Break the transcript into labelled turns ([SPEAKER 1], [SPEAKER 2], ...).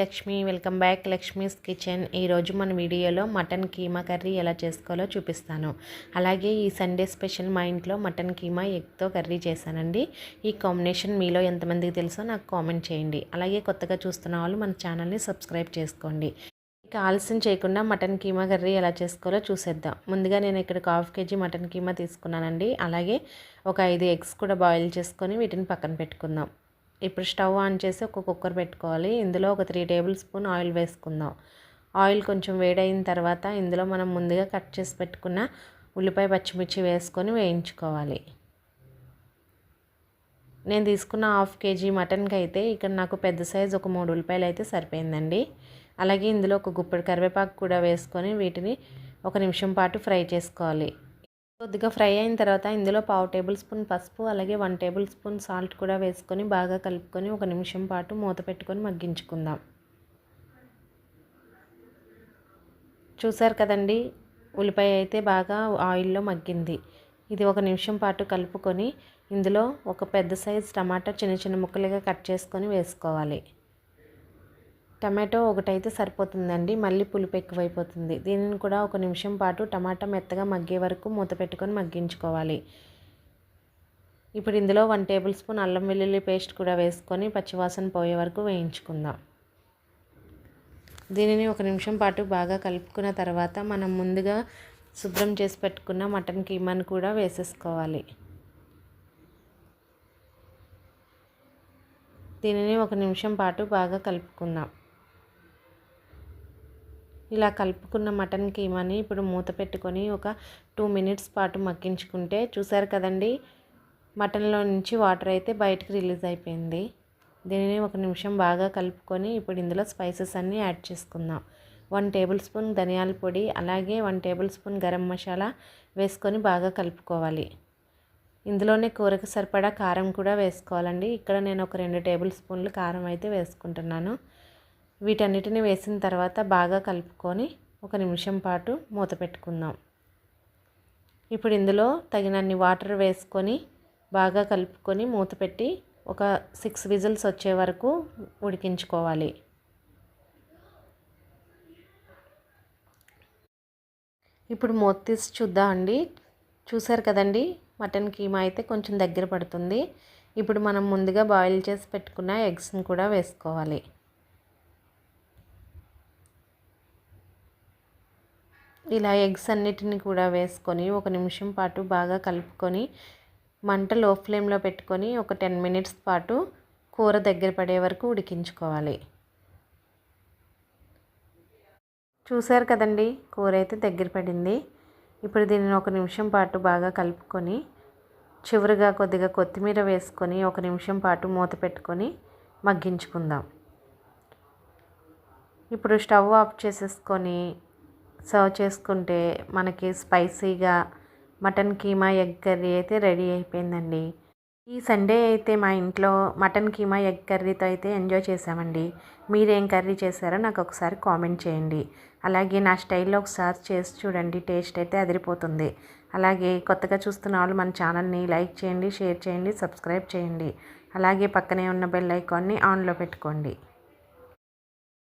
[SPEAKER 1] Lakshmi welcome back. Lakshmi's kitchen. ఈరోజు మన వీడియోలో మటన్ కీమా కర్రీ ఎలా చేసుకోవాలో చూపిస్తాను. అలాగే ఈ సండే స్పెషల్ మా ఇంట్లో మటన్ కీమా ఎగ్తో కర్రీ చేశానండి. ఈ కాంబినేషన్ మీలో ఎంతమందికి తెలుసో నాకు కామెంట్ చేయండి. అలాగే కొత్తగా చూస్తున్న వాళ్ళు మన ఛానల్ని సబ్స్క్రైబ్ చేసుకోండి. ఇక ఆలస్యం చేయకుండా మటన్ కీమా కర్రీ ఎలా చేసుకోవాలో చూసేద్దాం. ముందుగా నేను ఇక్కడ హాఫ్ కేజీ మటన్ కీమా తీసుకున్నానండి. అలాగే ఒక ఐదు ఎగ్స్ కూడా బాయిల్ చేసుకొని వీటిని పక్కన పెట్టుకుందాం. ఇప్పుడు స్టవ్ ఆన్ చేసి ఒక కుక్కర్ పెట్టుకోవాలి. ఇందులో ఒక త్రీ టేబుల్ స్పూన్ ఆయిల్ వేసుకుందాం. ఆయిల్ కొంచెం వేడైన తర్వాత ఇందులో మనం ముందుగా కట్ చేసి పెట్టుకున్న ఉల్లిపాయ పచ్చిమిర్చి వేసుకొని వేయించుకోవాలి. నేను తీసుకున్న హాఫ్ కేజీ మటన్కి అయితే ఇక్కడ నాకు పెద్ద సైజు ఒక మూడు ఉల్లిపాయలు అయితే సరిపోయిందండి. అలాగే ఇందులో ఒక గుప్పెడు కరివేపాకు కూడా వేసుకొని వీటిని ఒక నిమిషం పాటు ఫ్రై చేసుకోవాలి. కొద్దిగా ఫ్రై అయిన తర్వాత ఇందులో పావు టేబుల్ స్పూన్ పసుపు అలాగే వన్ టేబుల్ స్పూన్ సాల్ట్ కూడా వేసుకొని బాగా కలుపుకొని ఒక నిమిషం పాటు మూత పెట్టుకొని మగ్గించుకుందాం. చూసారు కదండి ఉల్లిపాయ అయితే బాగా ఆయిల్లో మగ్గింది. ఇది ఒక నిమిషం పాటు కలుపుకొని ఇందులో ఒక పెద్ద సైజ్ టమాటా చిన్న చిన్న ముక్కలుగా కట్ చేసుకొని వేసుకోవాలి. టమాటో ఒకటైతే సరిపోతుందండి మళ్ళీ పులుపు ఎక్కువైపోతుంది. దీనిని కూడా ఒక నిమిషం పాటు టమాటా మెత్తగా మగ్గే వరకు మూత పెట్టుకొని మగ్గించుకోవాలి. ఇప్పుడు ఇందులో వన్ టేబుల్ స్పూన్ అల్లం వెల్లుల్లి పేస్ట్ కూడా వేసుకొని పచ్చివాసన పోయే వరకు వేయించుకుందాం. దీనిని ఒక నిమిషం పాటు బాగా కలుపుకున్న తర్వాత మనం ముందుగా శుభ్రం చేసి పెట్టుకున్న మటన్ కీమాను కూడా వేసేసుకోవాలి. దీనిని ఒక నిమిషం పాటు బాగా కలుపుకుందాం. ఇలా కలుపుకున్న మటన్ కీమాని ఇప్పుడు మూత పెట్టుకొని ఒక టూ మినిట్స్ పాటు మగ్గించుకుంటే చూసారు కదండి మటన్లో నుంచి వాటర్ అయితే బయటకు రిలీజ్ అయిపోయింది. దీనిని ఒక నిమిషం బాగా కలుపుకొని ఇప్పుడు ఇందులో స్పైసెస్ అన్నీ యాడ్ చేసుకుందాం. వన్ టేబుల్ స్పూన్ ధనియాల పొడి అలాగే one tablespoon garam masala వేసుకొని బాగా కలుపుకోవాలి. ఇందులోనే కూరకు సరిపడా కారం కూడా వేసుకోవాలండి. ఇక్కడ నేను ఒక రెండు టేబుల్ స్పూన్లు కారం అయితే వేసుకుంటున్నాను. వీటన్నిటిని వేసిన తర్వాత బాగా కలుపుకొని ఒక నిమిషం పాటు మూత పెట్టుకుందాం. ఇప్పుడు ఇందులో తగినన్ని వాటర్ వేసుకొని బాగా కలుపుకొని మూత పెట్టి ఒక సిక్స్ విజిల్స్ వచ్చే వరకు ఉడికించుకోవాలి. ఇప్పుడు మూత తీసి చూద్దాం అండి. చూసారు కదండి మటన్ కీమా అయితే కొంచెం దగ్గర పడుతుంది. ఇప్పుడు మనం ముందుగా బాయిల్ చేసి పెట్టుకున్న ఎగ్స్ని కూడా వేసుకోవాలి. ఇలా ఎగ్స్ అన్నిటిని కూడా వేసుకొని ఒక నిమిషం పాటు బాగా కలుపుకొని మంట లో ఫ్లేమ్లో పెట్టుకొని ఒక టెన్ మినిట్స్ పాటు కూర దగ్గర పడే వరకు ఉడికించుకోవాలి. చూసారు కదండి? కూర అయితే దగ్గర పడింది. ఇప్పుడు దీనిని ఒక నిమిషం పాటు బాగా కలుపుకొని చివరిగా కొద్దిగా కొత్తిమీర వేసుకొని ఒక నిమిషం పాటు మూత పెట్టుకొని మగ్గించుకుందాం. ఇప్పుడు స్టవ్ ఆఫ్ చేసేసుకొని సర్వ్ చేసుకుంటే మనకి స్పైసీగా మటన్ కీమా ఎగ్ కర్రీ అయితే రెడీ అయిపోయిందండి. ఈ సండే అయితే మా ఇంట్లో మటన్ కీమా ఎగ్ కర్రీతో అయితే ఎంజాయ్ చేసామండి మీరేం కర్రీ చేశారో నాకు ఒకసారి కామెంట్ చేయండి. అలాగే నా స్టైల్లో ఒకసారి చేసి చూడండి టేస్ట్ అయితే అదిరిపోతుంది. అలాగే కొత్తగా చూస్తున్న వాళ్ళు మన ఛానల్ని లైక్ చేయండి షేర్ చేయండి సబ్స్క్రైబ్ చేయండి. అలాగే పక్కనే ఉన్న బెల్ ఐకాన్ని ఆన్లో పెట్టుకోండి.